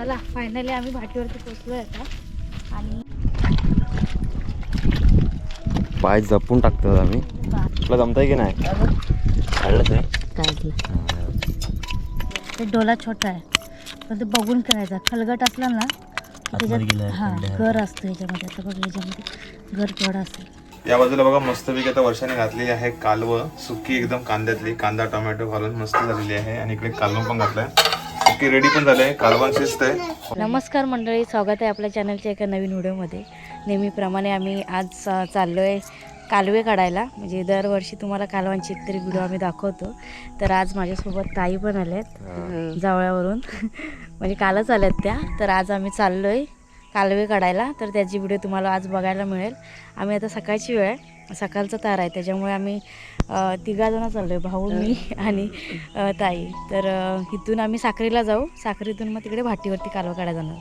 चला फायनली आम्ही भाटीवरती पोचलो आता. आणि पाय जपून टाकतात आम्ही. तुला जमतंय की नाही? आहे. काढलं ते? डोला छोटा आहे. पण ते बघून करायचा खलगट असला ना त्याच्यात आहे, हां आहे. घर असतं याच्यामध्ये. आता बघ याच्यामध्ये घर केवढं असेल. या बाजूला बघा मस्तपैकी आता वर्षाने घातलेली आहे कालवं. सुकी एकदम कांद्यातली. कांदा टोमॅटो घालून मस्त झालेली आहे. आणि इकडे कालवं पण घातलंय. सुकी रेडी पण झालंय कालवण आहे. नमस्कार मंडळी स्वागत आहे आपल्या चॅनलच्या एका नवीन व्हिडिओमध्ये. नेहमीप्रमाणे आम्ही आज चाललो आहे कालवे काढायला. म्हणजे दरवर्षी तुम्हाला कालवांची एकतरी व्हिडिओ आम्ही दाखवतो. तर आज माझ्यासोबत ताई पण आल्यात जावळ्यावरून म्हणजे कालच आल्यात त्या. तर आज आम्ही चाललो आहे कालवे काढायला. तर त्याची व्हिडिओ तुम्हाला आज बघायला मिळेल. आम्ही आता सकाळची वेळ आहे. सकाळचा तार आहे. त्याच्यामुळे आम्ही तिघाजणं चाललो आहे भाऊ मी आणि ताई. तर इथून आम्ही साखरीला जाऊ. साखरीतून मग तिकडे भाटीवरती कालवा काढायला जाणार.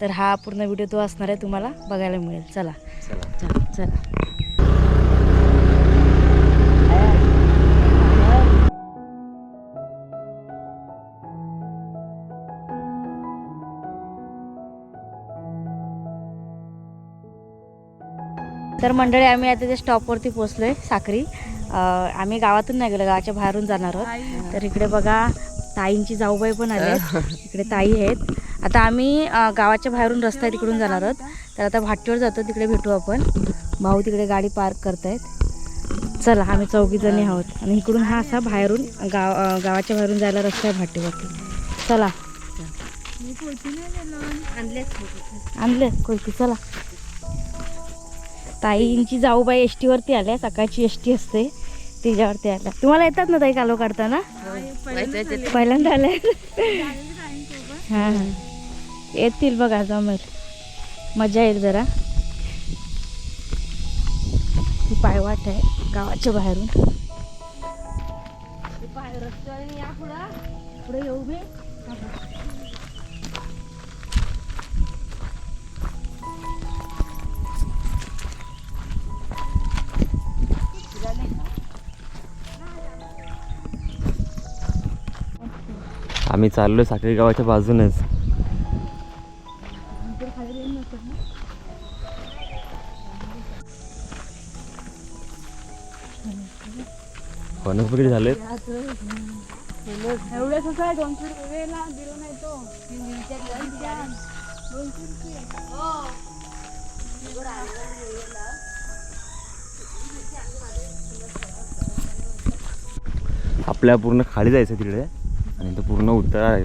तर हा पूर्ण व्हिडिओ तो असणार आहे तुम्हाला बघायला मिळेल. चला. चला चला. तर मंडळी आम्ही आता त्या स्टॉपवरती पोचलो आहे साखरी आम्ही गावातून नाही गेलो गावाच्या बाहेरून जाणार आहोत. तर इकडे बघा ताईंची जाऊबाई पण आले इकडे ताई आहेत. आता आम्ही गावाच्या बाहेरून रस्ता आहे तिकडून जाणार आहोत. तर आता भाटीवर जातो तिकडे भेटू आपण. भाऊ तिकडे गाडी पार्क करतायत. चला आम्ही चौघी जणी आहोत. आणि इकडून हा असा बाहेरून गाव गावाच्या बाहेरून जायला रस्ता आहे भाटीवरती चला. आणले कोयती चला. ताईंची जाऊबाई एस टीवरती आल्या सकाळची एस टी असते तिच्यावरती आल्या. तुम्हाला येतात ना ताई कालो काढताना? पहिल्यांदा आल्या. हां हां. येतील बघा जमेल. मजा येईल जरा. ही पायवाट आहे गावाच्या बाहेरून. पुढे येऊ मी. आम्ही चाललोय साखरी गावाच्या बाजूनच. वगैरे झाले एवढे कसं आहे दोनशे रुपयेला दिलो नाही तो. आपल्या पूर्ण खाली जायचं तिकडे. आणि तो पूर्ण उतरा आहे.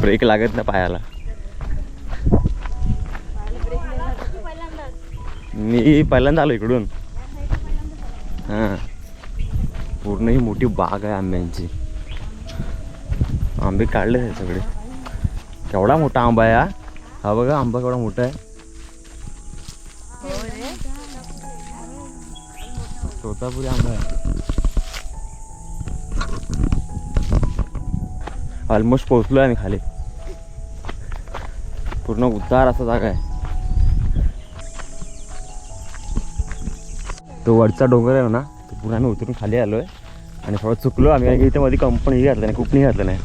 ब्रेक लागत ना पायाला. मी पहिल्यांदा आलो इकडून. हां. पूर्ण ही मोठी बाग आहे आंब्यांची. आंबे काढले आहे सगळे. केवढा मोठा आंबा आहे हा बघा आंबा केवढा मोठा आहे. तोतापुरी आंबा आहे. ऑलमोस्ट पोहोचलो आहे आम्ही खाली. पूर्ण उतार असा जागा आहे. तो वरचा डोंगर आहे ना तो पूर्ण आम्ही उतरून खाली आलो आहे आणि थोडं चुकलो आम्ही इथे मध्ये कंपनी घातलं नाही कुपणी घातलं नाही.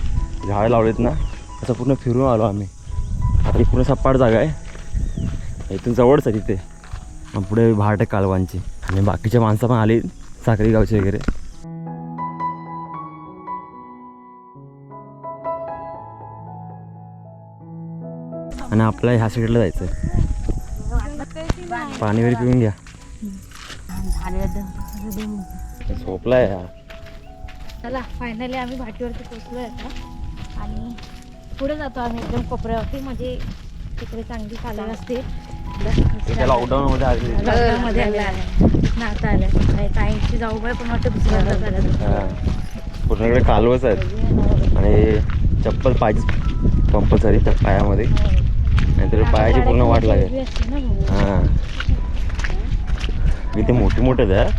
झाडं लावलेत ना असं पूर्ण फिरून आलो आम्ही. आता ही पूर्ण सपाट जागा आहे. इथून जवळच आहे तिथे. मग पुढे भाट आहे कालवांची. आणि बाकीच्या माणसं पण आली साखरी गावची वगैरे. आणि आपल्या ह्या साईडला जायचं पाणी वगैरे पिऊन घ्या. झोपलाय हा. चला फायनली आम्ही भाटीवरती पोचलो आता. आणि पुढे जातो आम्ही एकदम कोपऱ्यावरती. म्हणजे तिकडे चांगली चालत असते. आली. मध्ये नाता आल्या ताईंची जाऊबाई पण वाटतं दुसऱ्यांदा झाल्या हा. पूर्ण इकडे कालवच आहेत. आणि चप्पल पाहिजे कंपल्सरी त्या पायामध्ये. नाहीतर पायाची पूर्ण वाट लागेल. हां. इथे मोठी मोठे आहे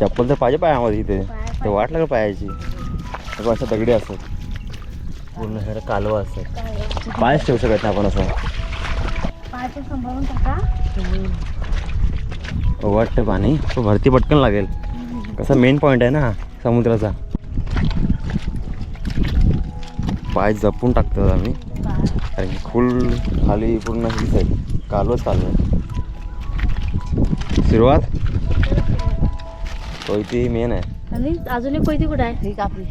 चप्पल तर पाहिजे पायामध्ये इथे. ते वाट लागेल पायाची. असं दगडी असतात. पूर्ण हे कालवा असतात. पायच ठेवू शकत नाही आपण असं. वाटतं पाणी. तो भरती पटकन लागेल. कसा मेन पॉईंट आहे ना समुद्राचा. पाय जपून टाकतात आम्ही. कारण की फुल खाली पूर्ण हीच आहे कालवच कालव आहे सुरुवात? कोयती मेन आहे. आणि अजून एक कोयती कुठं आहे? ठीक आपली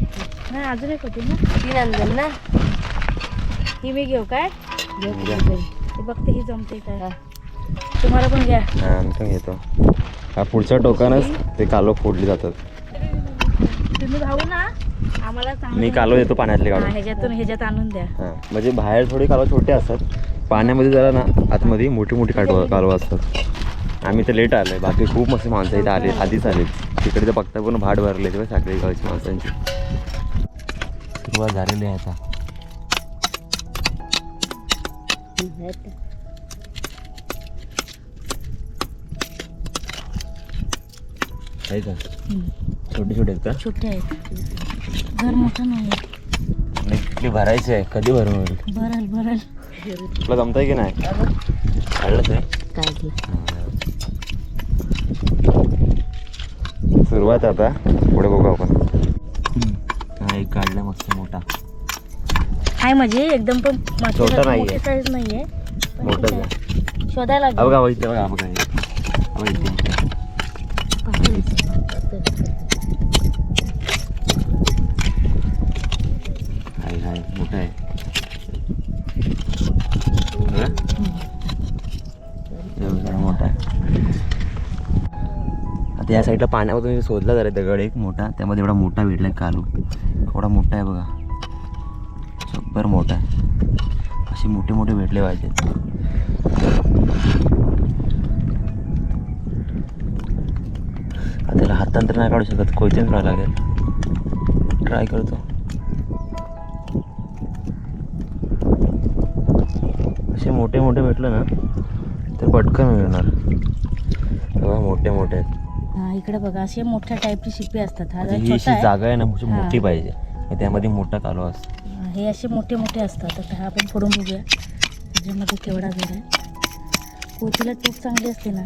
नाही अजून एक होती ना. तीन अंजन ना. ही मी घेऊ काय? घेऊ घ्या. ते बघते ही जमते काय? तुम्हाला पण घ्या. हा आम्ही पण घेतो. हा पुढच्या टोकानच ते कालव फोडले जातात. तुम्ही भाऊ ना मी कालव देतो पाण्यातले हा, काढून ह्याच्यातून ह्याच्यात आणून द्या. हां म्हणजे बाहेर थोडी कालव छोटे असतात. पाण्यामध्ये जरा ना आतमध्ये मोठी मोठी कालव कालवं असतात. आम्ही तर लेट आलोय. बाकी खूप मस्त माणसं इथे आले आधीच आले तिकडे तर बघता पूर्ण भाट भरले तेव्हा साखळी गावची माणसांची. सुरुवात झालेली आहे आता. छोटे छोटे आहेत का? छोटे आहेत. घर मोठं नाही आहे नाही भरायची आहे. कधी भरून होईल बरल बरल तुला जमतंय की नाही? काढलं ते काढलं सुरुवात आता. पुढे बघू आपण. हा एक काढला मस्त मोठा. आहे म्हणजे एकदम पण छोटा नाहीये. मोठी साईज नाहीये. पण मोठाच ठीक आहे. शोधायला हा लागेल. बघा इथे बघा बघा. हा बघा इथे. साईडला पाण्यामधून शोधला जरा दगड एक मोठा त्यामध्ये एवढा मोठा भेटला आहे कालू. एवढा मोठा आहे बघा. जब्बर मोठा आहे. असे मोठे मोठे भेटले पाहिजेत. आता त्याला हातांतर नाही काढू शकत कोयत्यानं काढावं लागेल. ट्राय करतो. असे मोठे मोठे भेटलं ना तर पटकन मिळणार. तेव्हा मोठे मोठे आहेत. हा इकडे बघा असे मोठ्या टाईपची शिपी असतात. हा म्हणजे ही अशी छोटा आहे. जागा आहे ना अशी हा. मोठी पाहिजे. मग त्यामध्ये मोठा कालो असतो. हा, हे असे मोठे मोठे असतात. आता हा आपण फोडून बघूया. त्याच्यामध्ये केवढा घर आहे. कोचीला टूप चांगली असते ना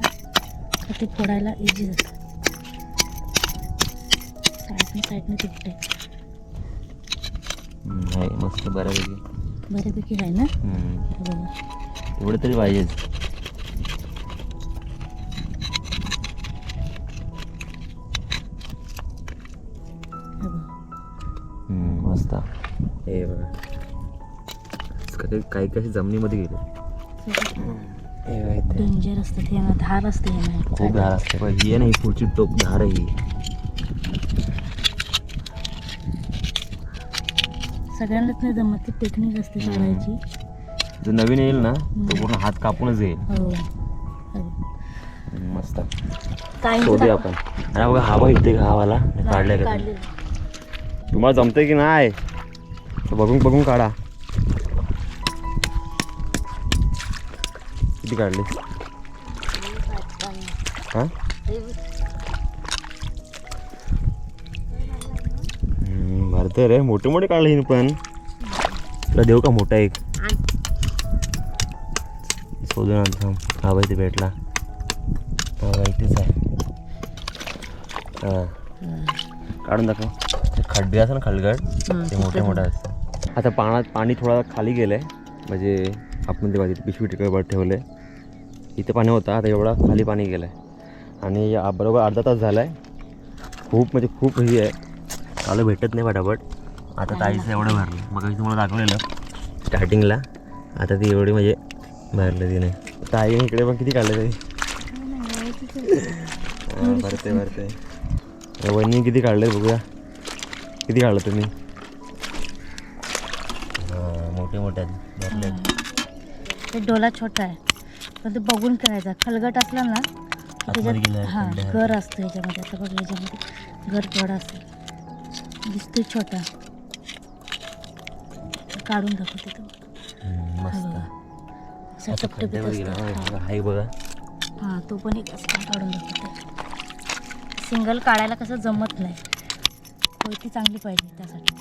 तर ते फोडायला इझी जातं. साईडने साईडने तुटते हम्म, आहे. मस्त बऱ्यापैकी. बऱ्यापैकी आहे ना? हम्म. हे बघा एवढं तरी पाहिजेच. मस्त हे बघा. काही काही जमिनीमध्ये गेले. हे. डेंजर असतं ते ना धार असते नाही खूप धार असते. पण ही आहे ना ही पुढची टोप धार आहे. सगळ्यांनाच नाही जमत ती टेक्निक असते काढायची जो नवीन येईल ना तो पूर्ण हात कापूनच येईल. हो. मस्त. शोधूया. आपण. आणि बघा हवा इथे का हवाला काढलाय का. तुम्हाला जमतंय की नाही? तर बघून बघून काढा. किती काढले? हा? हम्म, रे. मोठे मोठे काढले पण. तुला देऊ का मोठा एक? शोधून आणतो. हा बाई ते भेटला. हा बाई तेच आहे काढून दाखव. खड्डे असं ना खलगड ते मोठे मोठे असतात. आता पाण्यात पाणी थोडा खाली गेलं आहे म्हणजे आपण तेव्हा तिथे पिशवी टिकवर ठेवलं आहे इथे पाणी होतं आता एवढा खाली पाणी गेलं आहे आणि या- बरोबर अर्धा तास झाला आहे खूप म्हणजे खूप हे आहे. कालं भेटत नाही पटापट आता ताईचं एवढं भरलं. मग तुम्हाला दाखवलेलं. स्टार्टिंगला आता ती एवढी म्हणजे भरलं तिने. ताईने इकडे पण किती काढलं तरी? हा, भरते भरते वहिनी किती काढले बघूया. किती काढलं तुम्ही हां मोठे मोठे ते डोला छोटा आहे. पण ते बघून करायचा. खलगट असला ना की त्याच्यात हां. घर असतं ह्याच्यामध्ये. आता बघ ह्याच्यामध्ये. घर केवढा असतं दिसतोय छोटा. काढून दाखवते तो. मस्त. बघा. टपटपीत असतो. हां. बघा, हाय बघा. हां तो पण एक असं काढून दाखवते. सिंगल काढायला कसं जमत नाही. कोयती चांगली पाहिजे त्यासाठी.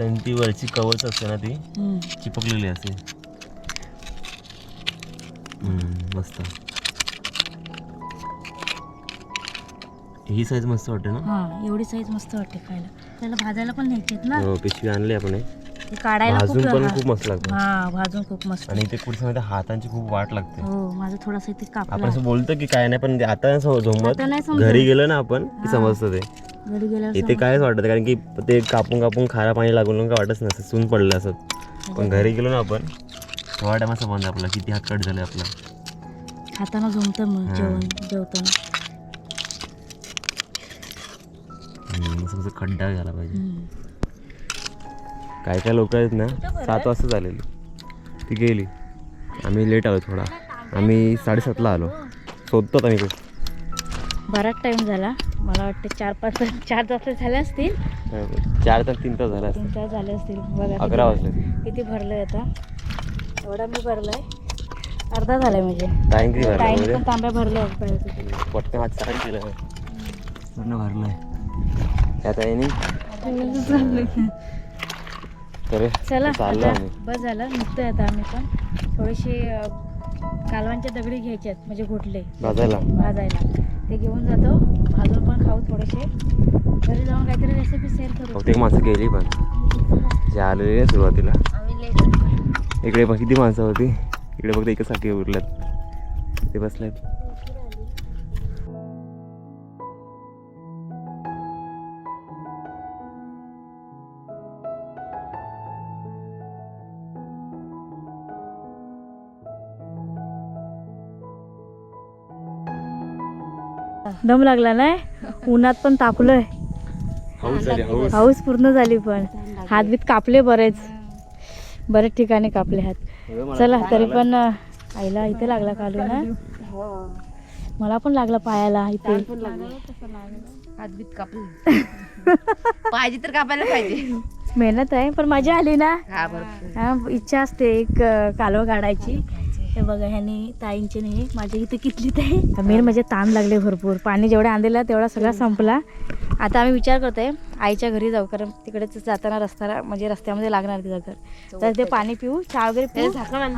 आणि ती वरची कवच असते ना ती. चिपकलेली असते. मस्त. ही साईज मस्त वाटते ना? हां एवढी साईज मस्त वाटते खायला. त्याला भाजायला पण न्यायचेत ना? हो पिशवी आणली आपण काढायला खूप भाजून पण खूप मस्त लागतं. हा भाजून खूप मस्त. आणि इथे कुठे माहिती हातांची खूप वाट लागते. हो माझं थोडंसं इथे आपण असं बोलतो की काय नाही पण ते आता नाही आता समजत. घरी गेलो ना आपण की समजतं ते. घरी गेल्यावर इथे कायच वाटत कारण की ते कापून कापून खारा पाणी लागून काय वाटत नसतं सून पडलं असं. पण घरी गेलो ना आपण थोडा टाइम असं बंद आपला किती हात कट झाले आपला. हातानं झोमतं मग जेवण जेवताना. हम्म, असं कसं खड्डा झाला पाहिजे. हम्म. काय काय लोक आहेत ना सात वाजता झालेली. ती गेली. आम्ही लेट आलो थोडा. आम्ही साडेसातला आलो. शोधतो आम्ही खूप बराच टाइम झाला. मला वाटतं चार पाच तास चार तास झाले असतील. चार तास तीन तास झाला तीन तास झाले असतील. बघा अकरा वाजले. किती भरलंय आता. एवढा मी भरलाय. अर्धा झालाय म्हणजे. टाइम किती भरला टाईम पण तांब्या भरले आहेत पटकन हात सारा केलं. पूर्ण भरलंय. त्यात आहे. तर चला आता बस झालं निघतोय आता आम्ही पण. थोडेसे अं, कालवांच्या दगडी घ्यायचे आहेत म्हणजे घोटले. भाजायला. भाजायला. ते घेऊन जातो. भाजून पण खाऊ थोडेसे. घरी जाऊन काहीतरी रेसिपी शेअर करू. बहुतेक माणसं गेली पण. जे आलेले सुरुवातीला. इकडे बघ किती माणसं होती. इकडे फक्त एकच सारखे उरल्यात ते बसल्यात दम लागला नाही? उन्हात पण तापलोय. हाऊस पूर्ण झाली पण. हातबीत कापले बरेच. बरेच ठिकाणी कापले हात. चला तरी पण आईला इथे लागला कालू ना मला पण लागला पायाला इथे. पाहिजे तर कापायला पाहिजे. मेहनत आहे पण मजा आली ना? हा हा इच्छा असते एक कालवं काढायची. हे बघा ह्याने ताईंचे नाही माझ्या इथे कितली ते मेन म्हणजे ताण लागले भरपूर. पाणी जेवढा आणलेला तेवढा सगळा संपला. आता आम्ही विचार करतोय आईच्या घरी जाऊ कारण तिकडेच जाताना रस्त्याला म्हणजे रस्त्यामध्ये लागणार तिचं घर. तर ते पाणी पिऊ चहा वगैरे पिऊ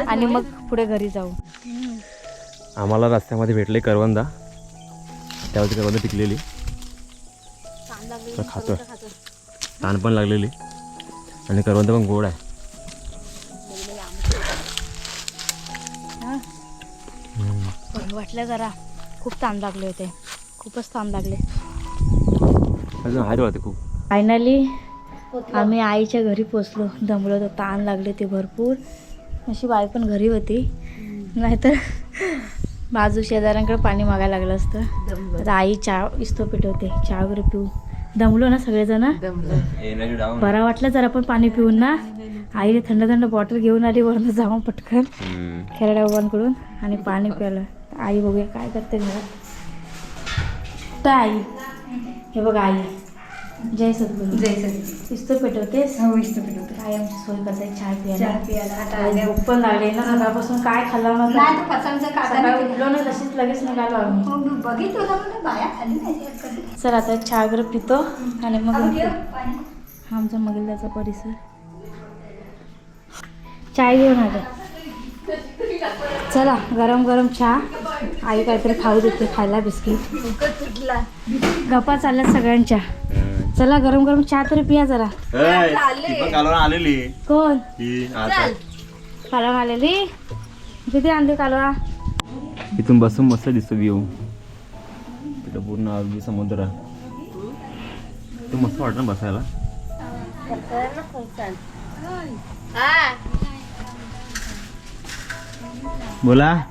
आणि मग पुढे घरी जाऊ. आम्हाला रस्त्यामध्ये भेटले करवंदा. त्यावरती करवंदा पिकलेली खातो ताण पण लागलेली. आणि करवंदा पण गोड आहे. वाटलं जरा खूप ताण लागले होते. खूपच ताण लागले. अजून आहे वाटते खूप. फायनली आम्ही आईच्या घरी पोचलो. दमलो तर ताण लागले ते भरपूर. अशी बाई पण घरी होती. नाहीतर बाजू शेजाऱ्यांकडे पाणी मागायला लागलं असतं. आता आई चहा इस्तो पिटवते चहा वगैरे पिऊ दमलो ना सगळेजण? बरा वाटलं जरा पण पाणी पिऊन ना. आईने थंड थंड बॉटल घेऊन आली वरून जाऊन पटकन. खेळड्या बाबांकडून आणि पाणी प्यायलं. आई बघूया काय करते घरात. तर आई हे बघ आई. जय सद्गुरू. जय सर इस्तो पेटवतेस? हो इष्ट पेटवते. काय आमची सोय करते चहा प्यायला. चहा प्यायला. आता. भूक पण लागली ना सकाळपासून काय खाल्लं नाही नव्हतं तर सकाळी काढा उठलो ना तशीच लगेच निघालो आम्ही. हो मी बघितलं होतं बाया खाली नाही चल आता चहा वगैरे पितो आणि मग. हा आमचा मगिलदाचा परिसर. चाय घेऊन आले. चला गरम गरम चहा. आई काहीतरी खाऊ देते खायला बिस्किट. गप्पा चालल्यात सगळ्यांच्या. चला गरम गरम चहा तरी पिया जरा. आलेली. कोण? ही आता कालवा आलेली? किती आणली कालवा. इथून बसून मस्त दिसतो व्ह्यू तिथं पूर्ण अगदी समुद्र. ते मस्त वाटतं ना बसायला. बोला.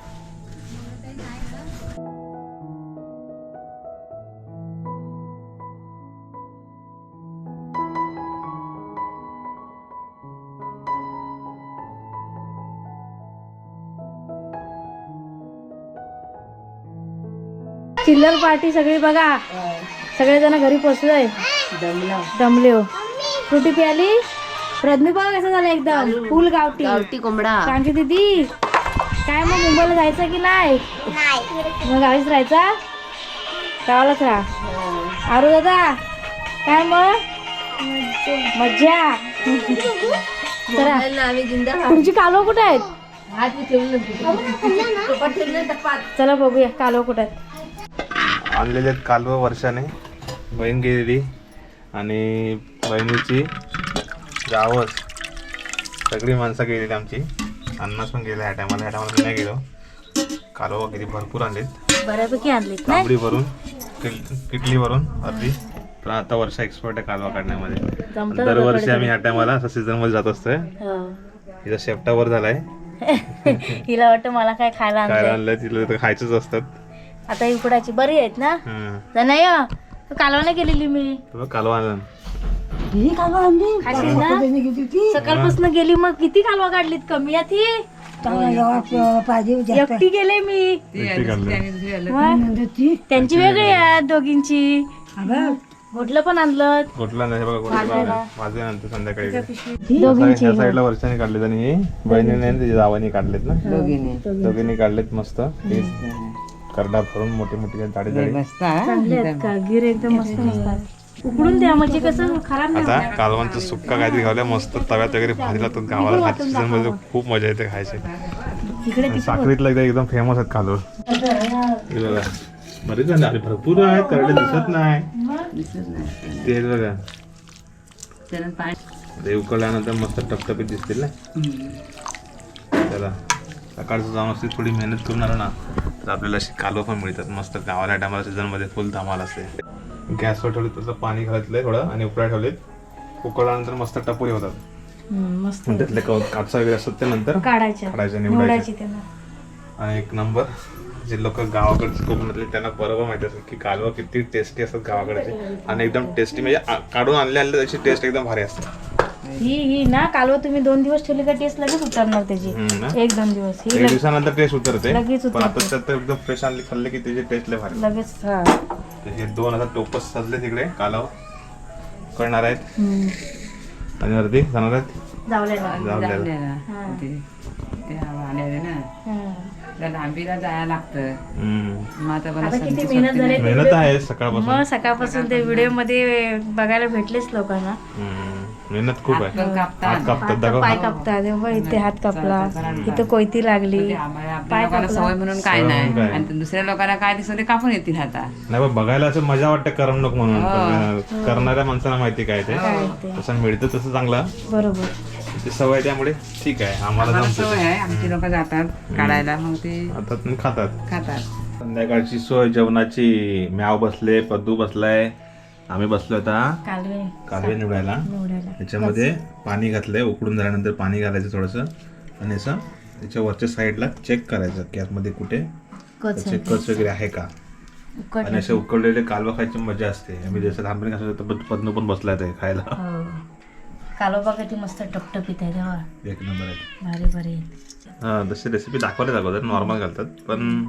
चिल्लर पार्टी सगळी बघा. सगळेजण घरी पोचलोय. दमले हो. फ्रुटी प्याली? रजनी बघा कसं झालं एकदम? फुल गावठी. गावठी कोंबडा. कांची दीदी. काय मग मुंबईला जायचं की नाही? मग गावीच राहायचा? गावालाच राहा. आरू दादा काय मग? मज्जा. तुमची कालव कुठे आहेत? चला बघूया कालव कुठे आहेत? आणलेले आहेत कालवं वर्षाने. बहीण गेलेली आणि बहिणीची जावच सगळी माणसं गेलेली आमची. अन्नास पण गेले ह्या टायमाला ह्या टायमाला नाही गेलो. कालवा किती भरपूर आणलेत. बऱ्यापैकी आणलीत ना? तांबडी भरून किल- किटली भरून अर्धी पण आता वर्षा एक्सपर्ट आहे कालवा काढण्यामध्ये. जमतं दरवर्षी आम्ही ह्या टायमाला असं सीझनमध्ये जात असतोय. हो. तिचा शेपटा वर झालाय. हिला वाटतं मला काय खायला काय आणलंय. आणलंय तिला तर खायचंच असतात. आता ही उकडाची बरी आहेत ना? हम्म. नाही कालवा नाही गेलेली मी. तुला कालवा आणलं. खाशील ना. सकाळपासून गेली मग किती कालवा काढलीत कमी आहे ती? एकटी गेले मी. एकटी काढलं. मग त्यांची वेगळी आहे दोघींची. घोटलं पण आणलं कुठला नाही हे बघा कुठला माझे नंतर संध्याकाळी. दोघींची. ह्या साईडला वर्षाने काढलेत आणि हे बहिणीने आणि तिच्या जावानी काढलेत ना. दोघींनी. काढलेत मस्त. ते करडा भरून मोठी मोठी चांगले आहेत का? गिर एकदम मस्त असतात उकडून द्या म्हणजे कसं खराब नाही आता कालवांचं सुक्का काहीतरी घालूया मस्त तव्यात वगैरे भाजी लागतात गावाला सीझनमध्ये खूप मजा येते खायची. साखरीतला एकदा एकदम फेमस आहेत कालवड बघा बरेच झाले अरे भरपूर आहेत करडे दिसत नाही. ते बघा. ते उकळल्यानंतर मस्त टपटपीत दिसतील ना? चला सकाळचं जाऊन असते थोडी मेहनत करून आलो ना तर आपल्याला अशी कालवं पण मिळतात. मस्त गावाला टायमाला सीझनमध्ये फुल धमाल असते. गॅसवर ठेवले तसं पाणी घातलंय थोडं आणि उकळा ठेवलेत. उकळल्यानंतर मस्त टपोरी होतात. हम्म, मस्त. आणि त्यातले कव- कापसा वगैरे असतात ते नंतर काढायच्या. काढायचे निवडायची निवडायचे त्यांना. आणि एक नंबर जे लोक गावाकडचे कोकणातले त्यांना बरोबर माहिती असेल की कालवा किती टेस्टी असतात गावाकडचे. आणि एकदम टेस्टी म्हणजे आ- काढून आणले आणले त्याची टेस्ट एकदम भारी असते. ही ही ना कालवा तुम्ही दोन दिवस ठेवली का टेस्ट लगेच उतरणार त्याची. हम्म ना? एक दोन दिवस. ही एक दिवसानंतर टेस्ट उतरते. लगेच पण आता त्यात तर एकदम फ्रेश आणली खाल्ले की त्याची टेस्ट लय भारी. लगेच हा. तर हे दोन आता टोपस सजले तिकडे कालव. करणार आहेत. हम्म. आणि अर्धी जाणार आहेत? जावलेला जाऊन लांबीला जायला लागतं. हम्म. मग आता मला आता किती संधी मेहनत झाली मेहनत आहे सकाळपासून. मग सकाळपासून ते व्हिडिओमध्ये बघायला भेटलेच लोकांना. हम्म. मेहनत खूप आहे. पण कापतात. हात कापतात दाखव पाय कापतात. हे बघ, इथे हात कापला. इथं कोयती लागली. आम्हाला आपल्या लोकांना सवय म्हणून काय नाही. काय. आणि दुसऱ्या लोकांना काय दिसलं ते कापून येतील आता. नाही पण बघायला असं मजा वाटते करमणूक म्हणून. पण करणाऱ्या माणसाला माहिती काय ते. काय ते? तसं मिळतं तसं चांगलं. बरोबर. ती सवय आहे त्यामुळे ठीक आहे. आम्हाला आम्हाला जमतं सवय आहे. आमची लोक जातात काढायला मग ते आता तुम्ही खातात. खातात. संध्याकाळची सोय जेवणाची. म्याव बसले पद्दू बसलाय. आम्ही बसलो आता कालवे. कालवे निवडायला. निवडायला. त्याच्यामध्ये पाणी घातलंय. उकडून झाल्यानंतर पाणी घालायचं थोडंसं. आणि असं त्याच्या वरच्या साईडला चेक करायचं की आतमध्ये कुठे कच त्याचे कच वगैरे आहे का? आणि असे उकडलेले कालवा खायची मजा असते. आम्ही जसं लहानपणी कसं होतं पण बसलाय ते खायला. हो. कालवा बघा ती मस्त टपटपीत आहे तेव्हा एक नंबर आहे. भारी भारी. हा तसे रेसिपी दाखवले अगोदर. नॉर्मल घालतात. पण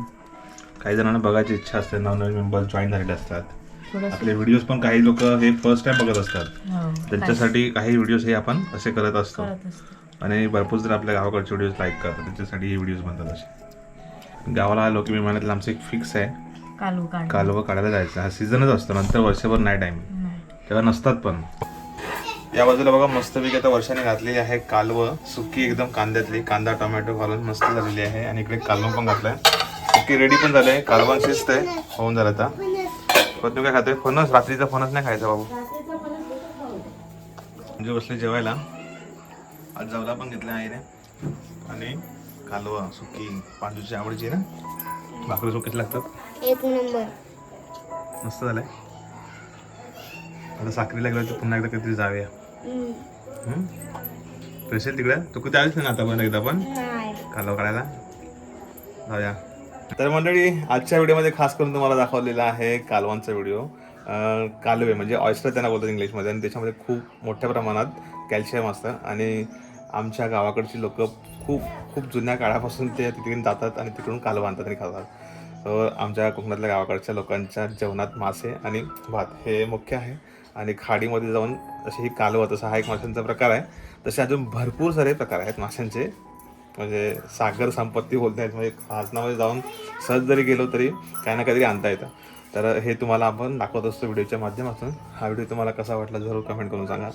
काही जणांना बघायची इच्छा असते. नवनवीन मेंबर्स जॉईन झालेले असतात. आपले व्हिडिओज पण काही लोक हे फर्स्ट टाइम बघत असतात. हो त्यांच्यासाठी काही. व्हिडिओज हे आपण असे करत असतो. आणि भरपूर जर आपल्या गावाकडचे व्हिडिओज लाईक करतात. त्याच्यासाठी हे व्हिडिओज बनतात असे. गावाला आलो की मी महिन्यातलं आमचं एक फिक्स आहे. कालवं काढायला जायचं. हा सीझनच असतो नंतर वर्षभर नाही टाईम तेव्हा नसतात पण. या बाजूला बघा मस्तपैकी आता वर्षाने घातलेली आहे कालवं. सुकी एकदम कांद्यातली. कांदा टोमॅटो घालून मस्त झालेली आहे. आणि इकडे कालवं पण घातलंय. सुकी रेडी पण झालंय. कालवण शिजतंय होऊन झालं आता. तू काय खातोय? फणस रात्रीचा फणस नाही खायचा बाबू. म्हणजे बसले जेवायला. आज जावला पण घेतला आईने. आणि कालवा सुकी पांजूची आवडीची ना? भाकरी सुकीच लागतात. एक नंबर. मस्त झालंय. आता साखरीला गेलो तर पुन्हा एकदा कधीतरी जाऊया. हम्म? स्पेशल तिकडे? तू कुठे आलीस ना आता पण एकदा पण? कालवा काढायला? जाऊया. तर मंडळी आजच्या व्हिडिओमध्ये खास करून तुम्हाला दाखवलेला आहे कालवांचा व्हिडिओ. कालवे म्हणजे ऑयस्टर त्यांना बोलतात इंग्लिशमध्ये आणि त्याच्यामध्ये खूप मोठ्या प्रमाणात कॅल्शियम असतं आणि आमच्या गावाकडची लोक खूप खूप जुन्या काळापासून ते तिकडून जातात आणि तिकडून कालवा आणतात आणि खातात. तर आमच्या कोकणातल्या गावाकडच्या लोकांच्या जेवणात मासे आणि भात हे मुख्य आहे आणि खाडीमध्ये जाऊन अशी ही कालवा तसा हा एक माशांचा प्रकार आहे. तसे अजून भरपूर सारे प्रकार आहेत माशांचे. म्हणजे सागर संपत्ती बोलता येत म्हणजे खाजनामध्ये जाऊन सहज जरी गेलो तरी काही ना काहीतरी आणता येतं. तर हे तुम्हाला आपण दाखवत असतो व्हिडिओच्या माध्यमातून. हा व्हिडिओ तुम्हाला कसा वाटला जरूर कमेंट करून सांगा.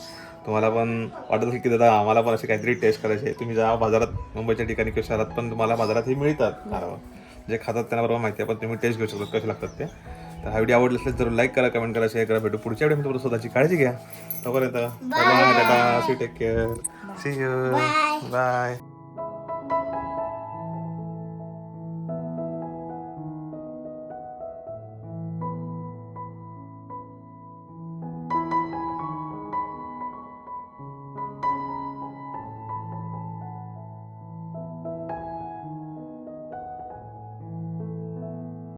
तुम्हाला पण वाटत असेल की दादा आम्हाला पण असे काहीतरी टेस्ट करायचे. तुम्ही जा बाजारात मुंबईच्या ठिकाणी किंवा शहरात पण तुम्हाला बाजारात हे मिळतात खारावं जे खातात त्यांना बरोबर माहिती आहे पण तुम्ही टेस्ट घेऊ शकता कसे लागतात ते. तर हा व्हिडिओ आवडला असेल तर लाईक करा कमेंट करा शेअर करा. भेटू पुढच्या व्हिडिओ तुम्हाला स्वतःची काळजी घ्या. तोपर्यंत see take care see you bye